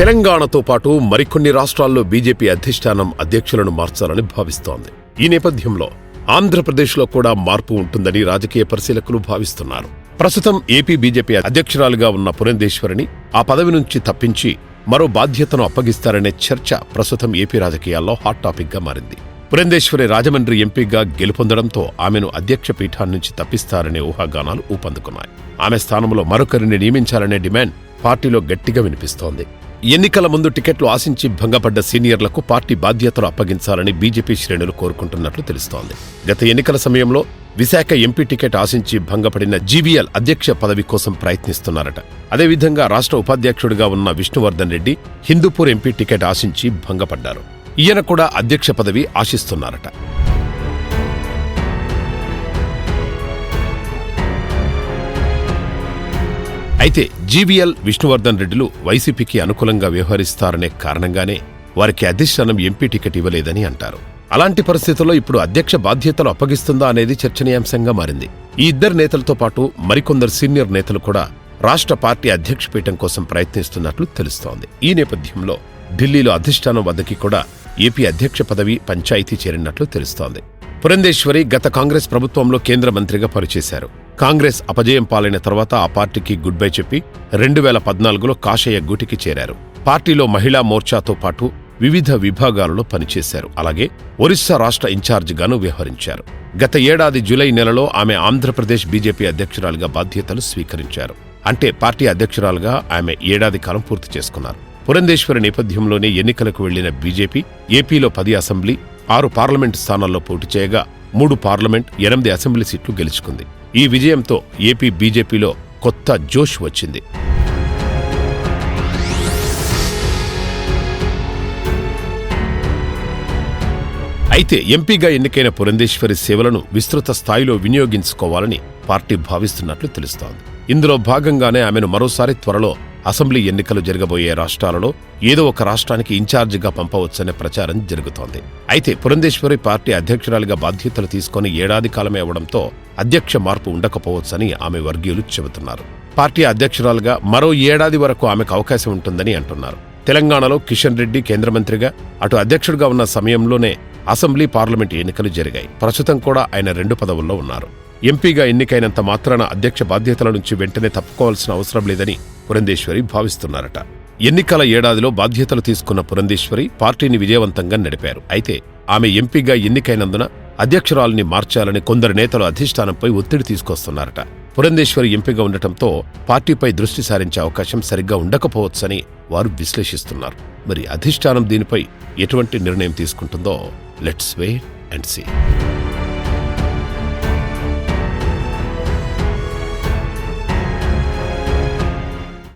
తెలంగాణతో పాటు మరికొన్ని రాష్ట్రాల్లో బీజేపీ అధిష్టానం అధ్యక్షులను మార్చాలని భావిస్తోంది. ఈ నేపథ్యంలో ఆంధ్రప్రదేశ్లో కూడా మార్పు ఉంటుందని రాజకీయ పరిశీలకులు భావిస్తున్నారు. ప్రస్తుతం ఏపీ బీజేపీ అధ్యక్షురాలుగా ఉన్న పురంధేశ్వరిని ఆ పదవి నుంచి తప్పించి మరో బాధ్యతను అప్పగిస్తారనే చర్చ ప్రస్తుతం ఏపీ రాజకీయాల్లో హాట్ టాపిక్గా మారింది. పురంధేశ్వరి రాజమండ్రి ఎంపీగా గెలుపొందడంతో ఆమెను అధ్యక్ష పీఠాన్నించి తప్పిస్తారనే ఊహాగానాలు ఊపందుకున్నాయి. ఆమె స్థానంలో మరొకరిని నియమించాలనే డిమాండ్ పార్టీలో గట్టిగా వినిపిస్తోంది. ఎన్నికల ముందు టికెట్లు ఆశించి భంగపడ్డ సీనియర్లకు పార్టీ బాధ్యతలు అప్పగించాలని బీజేపీ శ్రేణులు కోరుకుంటున్నట్లు తెలుస్తోంది. గత ఎన్నికల సమయంలో విశాఖ ఎంపీ టికెట్ ఆశించి భంగపడిన జీవీఎల్ అధ్యక్ష పదవి కోసం ప్రయత్నిస్తున్నారట. అదేవిధంగా రాష్ట్ర ఉపాధ్యక్షుడిగా ఉన్న విష్ణువర్ధన్ రెడ్డి హిందూపూర్ ఎంపీ టికెట్ ఆశించి భంగపడ్డారు. ఈయన కూడా అధ్యక్ష పదవి ఆశిస్తున్నారట. అయితే జీవీఎల్ విష్ణువర్ధన్ రెడ్డిలు వైసీపీకి అనుకూలంగా వ్యవహరిస్తారనే కారణంగానే వారికి అధిష్టానం ఎంపీ టికెట్ ఇవ్వలేదని అంటారు. అలాంటి పరిస్థితుల్లో ఇప్పుడు అధ్యక్ష బాధ్యతలు అప్పగిస్తుందా అనేది చర్చనీయాంశంగా మారింది. ఈ ఇద్దరు నేతలతో పాటు మరికొందరు సీనియర్ నేతలు కూడా రాష్ట్ర పార్టీ అధ్యక్ష పీఠం కోసం ప్రయత్నిస్తున్నట్లు తెలుస్తోంది. ఈ నేపథ్యంలో ఢిల్లీలో అధిష్టానం వద్దకి కూడా ఏపీ అధ్యక్ష పదవి పంచాయతీ చేరినట్లు తెలుస్తోంది. పురంధేశ్వరి గత కాంగ్రెస్ ప్రభుత్వంలో కేంద్ర మంత్రిగా పనిచేశారు. కాంగ్రెస్ అపజయం పాలైన తర్వాత ఆ పార్టీకి గుడ్ బై చెప్పి రెండు వేల పద్నాలుగులో కాషాయ గూటికి చేరారు. పార్టీలో మహిళా మోర్చాతో పాటు వివిధ విభాగాలలో పనిచేశారు. అలాగే ఒరిస్సా రాష్ట్ర ఇన్ఛార్జిగాను వ్యవహరించారు. గత ఏడాది జూలై నెలలో ఆమె ఆంధ్రప్రదేశ్ బీజేపీ అధ్యక్షురాలుగా బాధ్యతలు స్వీకరించారు. అంటే పార్టీ అధ్యక్షురాలుగా ఆమె ఏడాది కాలం పూర్తి చేసుకున్నారు. పురంధేశ్వరి నేపథ్యంలోనే ఎన్నికలకు వెళ్ళిన బీజేపీ ఏపీలో పది అసెంబ్లీ ఆరు పార్లమెంట్ స్థానాల్లో పోటీ చేయగా మూడు పార్లమెంట్ ఎనిమిది అసెంబ్లీ సీట్లు గెలుచుకుంది. ఈ విజయంతో ఏపీ బీజేపీలో కొత్త జోష్ వచ్చింది. అయితే ఎంపీగా ఎన్నికైన పురంధేశ్వరి సేవలను విస్తృత స్థాయిలో వినియోగించుకోవాలని పార్టీ భావిస్తున్నట్లు తెలుస్తోంది. ఇందులో భాగంగానే ఆమెను మరోసారి త్వరలో అసెంబ్లీ ఎన్నికలు జరగబోయే రాష్ట్రాలలో ఏదో ఒక రాష్ట్రానికి ఇన్ఛార్జిగా పంపవచ్చనే ప్రచారం జరుగుతోంది. అయితే పురంధేశ్వరి పార్టీ అధ్యక్షురాలిగా బాధ్యతలు తీసుకొని ఏడాది కాలమే అవడంతో అధ్యక్ష మార్పు ఉండకపోవచ్చని ఆమె వర్గీయులు చెబుతున్నారు. పార్టీ అధ్యక్షురాలుగా మరో ఏడాది వరకు ఆమెకు అవకాశం ఉంటుందని అంటున్నారు. తెలంగాణలో కిషన్ రెడ్డి కేంద్ర మంత్రిగా అటు అధ్యక్షుడిగా ఉన్న సమయంలోనే అసెంబ్లీ పార్లమెంట్ ఎన్నికలు జరిగాయి. ప్రస్తుతం కూడా ఆయన రెండు పదవుల్లో ఉన్నారు. ఎంపీగా ఎన్నికైనంత మాత్రాన అధ్యక్ష బాధ్యతల నుంచి వెంటనే తప్పుకోవాల్సిన అవసరం లేదని పురంధేశ్వరి భావిస్తున్నారట. ఎన్నికల ఏడాదిలో బాధ్యతలు తీసుకున్న పురంధేశ్వరి పార్టీని విజయవంతంగా నడిపారు. అయితే ఆమె ఎంపీగా ఎన్నికైనందున అధ్యక్షురాల్ని మార్చాలని కొందరు నేతలు అధిష్టానంపై ఒత్తిడి తీసుకొస్తున్నారట. పురంధేశ్వరి ఎంపీగా ఉండటంతో పార్టీపై దృష్టి సారించే అవకాశం సరిగ్గా ఉండకపోవచ్చని వారు విశ్లేషిస్తున్నారు. మరి అధిష్టానం దీనిపై ఎటువంటి నిర్ణయం తీసుకుంటుందో లెట్స్ వెయిట్ అండ్ సీ.